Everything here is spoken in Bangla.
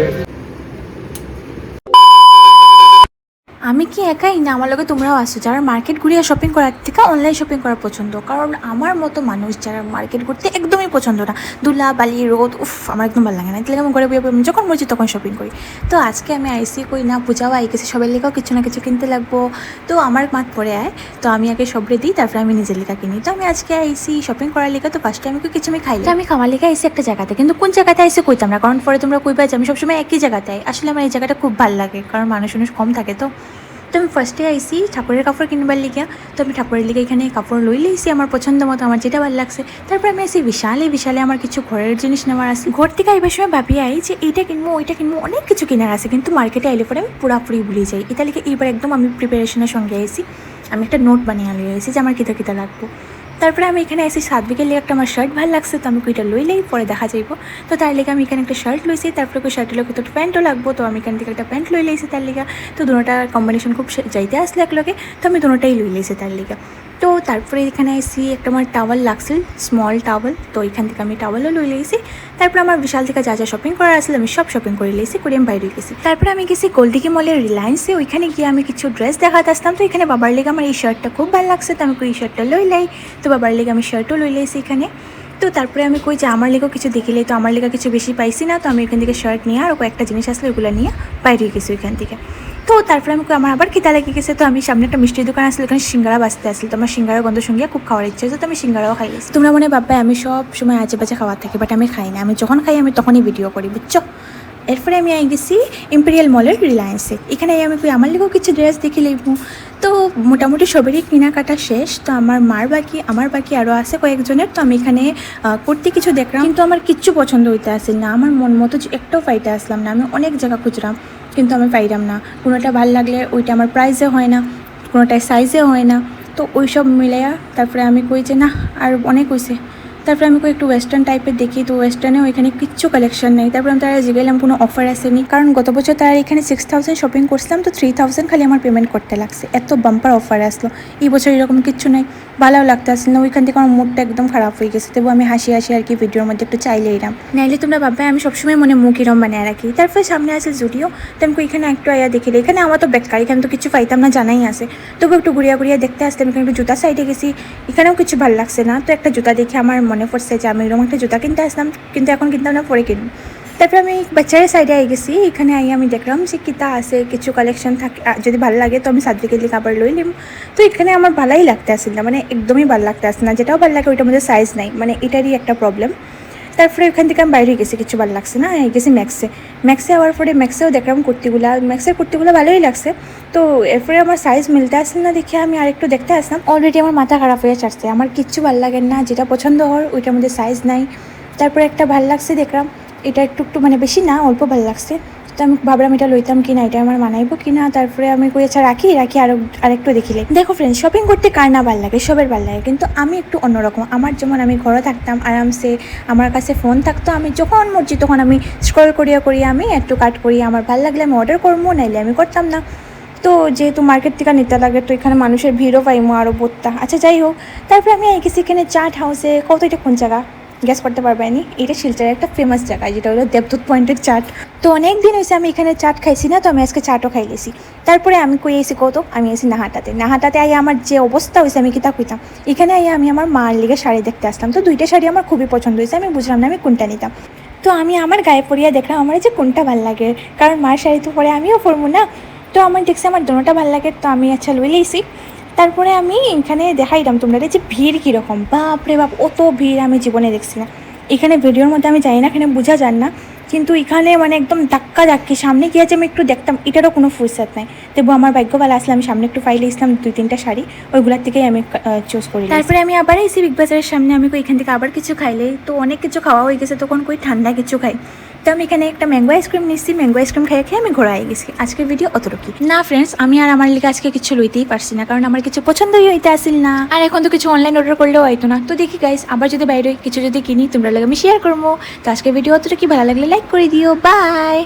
¿Qué? আমি কি একাই? না, আমার লগে তোমরাও আসো। যারা মার্কেট ঘুরিয়ে শপিং করার থেকে অনলাইন শপিং করা পছন্দ। কারণ আমার মতো মানুষ যারা মার্কেট ঘুরতে একদমই পছন্দ না, দুলা, বালি, রোদ, উফ, আমার একদম ভালো লাগে না। তাহলে আমি ঘরে বইয়ে যখন মর্জি তখন শপিং করি। তো আজকে আমি আইসি কই না, পূজাও আই গেছে, সবার লেখাও কিছু না কিছু কিনতে লাগবো। তো আমার মাত পরে আয়, তো আমি আগে সবরে দিই, তারপরে আমি নিজের লেখা কিনি। তো আমি আজকে আইসি শপিং করার লেখা তো ফার্স্টে আমি কিছু আমি খাই আমি খাওয়ার লেখা আইসি একটা জায়গাতে, কিন্তু কোন জায়গাতে আইসি কইতাম না, কারণ পরে তোমরা কইবা যে আমি সবসময় একই জায়গাতে আসলে আমার এই জায়গাটা খুব ভালো লাগে, কারণ মানুষ মানুষ কম থাকে তো। তো আমি ফার্স্টে আইসি ঠাকুরের কাপড় কিনবার লিগিয়া। তো আমি ঠাকুরের লিগে এখানে কাপড় লই লইছি আমার পছন্দ মতো, আমার যেটা ভালো লাগছে। তারপর আমি আইসি বিশালে বিশালে আমার কিছু ঘরের জিনিস নেওয়ার আছে। ঘর থেকে আইবার সময় ভাবি আই যে এইটা কিনবো, ওইটা কিনবো, অনেক কিছু কেনার আছে, কিন্তু মার্কেটে আইলে পরে আমি পুরাপুরি ভুলে যাই। এটা লিখে এইবার একদম আমি প্রিপারেশনের সঙ্গে আইসি আমি একটা নোট বানিয়ে লিয়ে আইসি যে আমার কিতা কিতা লাগবো। তারপরে আমি এখানে এসে সাত বিকেল লিগে একটা আমার শার্ট ভালো লাগছে, তো আমি ওইটা লইলেই পরে দেখা যাইব। তো তার লেগে আমি এখানে একটা শার্ট লইছি, তারপরে ওই শার্টের লোক তো প্যান্টও লাগবো, তো আমি এখান থেকে একটা প্যান্ট লই লইছি তার লেগে। তো দুটার কম্বিনেশন খুব যাইতে আসলে এক লগে তো আমি দুটাই লই লইছি তার লিগে। তো তারপরে এখানে এসি একটা আমার টাওয়াল লাগছিল স্মল টাওয়াল তো এখান থেকে আমি টাওয়ালও লই লেগেছি তারপরে আমার বিশাল থেকে যা যা শপিং করার আসলে আমি সব শপিং করে লেগেছি করে আমি বাইরে গেছি। তারপরে আমি গেছি গোল্ডিকি মলের রিলায়েন্সে ওইখানে গিয়ে আমি কিছু ড্রেস দেখাতে আসতাম। তো এখানে বাবার লেগে আমার এই শার্টটা খুব ভালো লাগছে, তো আমি এই শার্টটা লই লাই। তো বাবার লেগে আমি শার্টও লই লাইছি এখানে। তো তারপরে আমি কই যে আমার লেগেও কিছু দেখিলে, তো আমার লেগে কিছু বেশি পাইছি না, তো আমি এখান থেকে শার্ট নিয়ে আর কয়েকটা জিনিস আসলে ওগুলো নিয়ে বাইরে গেছি ওইখান থেকে। তো তারপরে আমি আমার আবার খিদা লেগে গেছে। তো আমি সামনে একটা মিষ্টির দোকান আসলে ওখানে সিঙ্গারা বাঁচতে আসলে তো আমার সিঙ্গারা গন্ধ সঙ্গে খুব খাওয়ার ইচ্ছে তো আমি সিঙ্গারাও খাই গেছি। তোমরা মনে ভাববে, আমি সব সময় আজে বাজে খাওয়ার থাকি বাট আমি খাই না। আমি যখন খাই, আমি তখনই ভিডিও করি, বুঝছ? এরপরে আমি আই গেছি ইম্পেরিয়াল মলের রিলায়েন্সে এখানে আমি কই, আমার লেগেও কিছু ড্রেস দেখে লইব তো মোটামুটি সবেরই কেনাকাটা শেষ। তো আমার মার বাকি, আমার বাকি আরও আছে কয়েকজনের। তো আমি এখানে কুর্তি কিছু দেখলাম। কিন্তু আমার কিচ্ছু পছন্দ হইতে আসে না। আমার মন মতো একটাও পাইতে আসলাম না। আমি অনেক জায়গা খুঁজলাম। কিন্তু আমি পাইলাম না। কোনোটা ভালো লাগলে ওইটা আমার প্রাইসে হয় না কোনোটায় সাইজে হয় না। তো ওইসব মিলাইয়া তারপরে আমি কই যে না আর অনেক হয়েছে তারপরে আমি একটু ওয়েস্টার্ন টাইপের দেখি, তো ওয়েস্টার্নেও এখানে কিচ্ছু কালেকশন নেই। তারপরে আমি তারা জিগাইলাম, কোনো অফার আসেনি। কারণ গত বছর তারা এখানে সিক্স থাউজেন্ড শপিং করছিলাম, তো থ্রি থাউজেন্ড খালি আমার পেমেন্ট করতে লাগছে। এত বাম্পার অফার আসলো। এই বছর এরকম কিচ্ছু নেই। ভালোও লাগতে আসলে না। ওইখান থেকে আমার মুডটা একদম খারাপ হয়ে গেছে। তবু আমি হাসি হাসি আর কি ভিডিওর মধ্যে একটু চাইলে এরাম নাইলে তোমরা ভাববে, আমি সবসময় মনে মুখ এরম বানিয়ে রাখি। তারপরে সামনে আছে জুডিও তো আমি এখানে একটু আয়া দেখিলে এখানে আমার তো বেকার, এখানে তো কিছু পাইতাম না, জানাই আছে। তবু একটু ঘুরিয়া ঘুরিয়া দেখতে আসলাম। এখানে একটু জুতা সাইডে গেছি। এখানেও কিছু ভালো লাগছে না। তো একটা জুতা দেখে আমার মনে পড়ছে যে আমি এরকম একটা জুতা কিনতে আসলাম, কিন্তু এখন কিনতাম না পরে কিনি তারপরে আমি বাচ্চারের সাইডে আই গেছি, এখানে আই আমি দেখলাম যে কিতা আছে, কিছু কালেকশন থাকে যদি ভালো লাগে তো আমি সাদ্রিকে দিয়ে কাপড় লই নিম। তো এখানে আমার ভালোই লাগতে আসছিল না মানে একদমই ভালো লাগতে আসছে না, যেটাও ভালো লাগে ওইটার মধ্যে সাইজ নাই মানে এটারই একটা প্রবলেম তারপরে ওখান থেকে আমি বাইরে গেছি, কিছু ভালো লাগছে না গেছি ম্যাক্সে। ম্যাক্সে হওয়ার পরে ম্যাক্সেও দেখলাম কুর্তিগুলা, ম্যাক্সের কুর্তিগুলো ভালোই লাগছে। তো এরপরে আমার সাইজ মিলতে আসছে না দেখে আমি আরেকটু দেখতে আসলাম। অলরেডি আমার মাথা খারাপ হয়ে চাচ্ছে আমার কিচ্ছু ভালো লাগে না, যেটা পছন্দ হওয়ার ওইটার মধ্যে সাইজ নাই। তারপরে একটা ভালো লাগছে দেখলাম, এটা একটু একটু মানে বেশি না, অল্প ভালো লাগছে। তো আমি ভাবলাম এটা লইতাম কিনা, এটা আমার মানাইবো কিনা, তারপরে আমি কই আচ্ছা রাখি রাখি, আরও, আরেকটু দেখিলে দেখো ফ্রেন্ড শপিং করতে কার না ভালো লাগে? সবের ভালো লাগে, কিন্তু আমি একটু অন্যরকম। আমার যেমন আমি ঘরে থাকতাম, আরামসে আমার কাছে ফোন থাকতো, আমি যখন মর্জি তখন আমি স্ক্রল করিয়া করিয়া আমি একটু কাট করি। আমার ভালো লাগলে আমি অর্ডার করব নাইলে আমি করতাম না। তো যেহেতু মার্কেট থেকে নিতে লাগে, তো এখানে মানুষের ভিড়ও পাইমো আরও বোধটা আচ্ছা যাই হোক, তারপরে আমি গেছি এখানে চাট হাউসে কত এটা কোন জায়গা? গ্যাস করতে পারবে নি। এটা শিলচরের একটা ফেমাস জায়গা, যেটা হলো দেবদূত পয়েন্টের চাট। তো অনেক দিন হয়েছে আমি এখানে চাট খাইছি না, তো আমি আজকে চাটও খাই লেছি তারপরে আমি কই এসি কত? আমি এসি নাহাটাতে। নাহাটাতে আই আমার যে অবস্থা হয়েছে, আমি কিতা কইতাম? এখানে আই আমি আমার মার লিগে শাড়ি দেখতে আসলাম। তো দুইটা শাড়ি আমার খুবই পছন্দ হয়েছে, আমি বুঝলাম না আমি কোনটা নিতাম। তো আমি আমার গায়ে পরিয়া দেখলাম, আমার যে কোনটা ভালো লাগে। কারণ মার শাড়ি তো পরে আমিও পরবো না। তো আমার দেখছি আমার দোনোটা ভালো লাগে, তো আমি আচ্ছা লই লইছি তারপরে আমি এখানে দেখাইলাম তোমরা যে ভিড় কীরকম। বাপরে বাপ, অত ভিড় আমি জীবনে দেখছি না। এখানে ভিডিওর মধ্যে আমি জানি না, এখানে বোঝা যান না। কিন্তু এখানে মানে একদম ধাক্কা ধাক্কি, সামনে গিয়ে যে আমি একটু দেখতাম, এটারও কোনো ফুরসাত নাই। তবু আমার ভাগ্য ভালো আসলে, আমি সামনে একটু ফাইলে ইসলাম দুই তিনটা শাড়ি, ওইগুলোর থেকেই আমি চুজ করি তারপরে আমি আবার এসি বিগ বাজারের সামনে, আমি এখান থেকে আবার কিছু খাইলে? তো অনেক কিছু খাওয়া হয়ে গেছে, তখন কই ঠান্ডা কিছু খাই। তো আমি এখানে একটা ম্যাঙ্গো আইসক্রিম নিচ্ছি। ম্যাঙ্গো আইসক্রিম খেয়ে খেয়ে আমি ঘোরা গেছি। আজকের ভিডিও অতটুকু না ফ্রেন্ডস আমি আর আমার লিখে আজকে কিছু লইতেই পারছি না, কারণ আমার কিছু পছন্দই হইতে আসিল না। আর এখন তো কিছু অনলাইন অর্ডার করলেও হয়তো না। তো দেখি গাইস আবার যদি বাইরে কিছু যদি কিনি, তোমরা লাগে আমি শেয়ার করব তো আজকের ভিডিও অতটুকু ভালো লাগলে লাইক করে দিও। বাই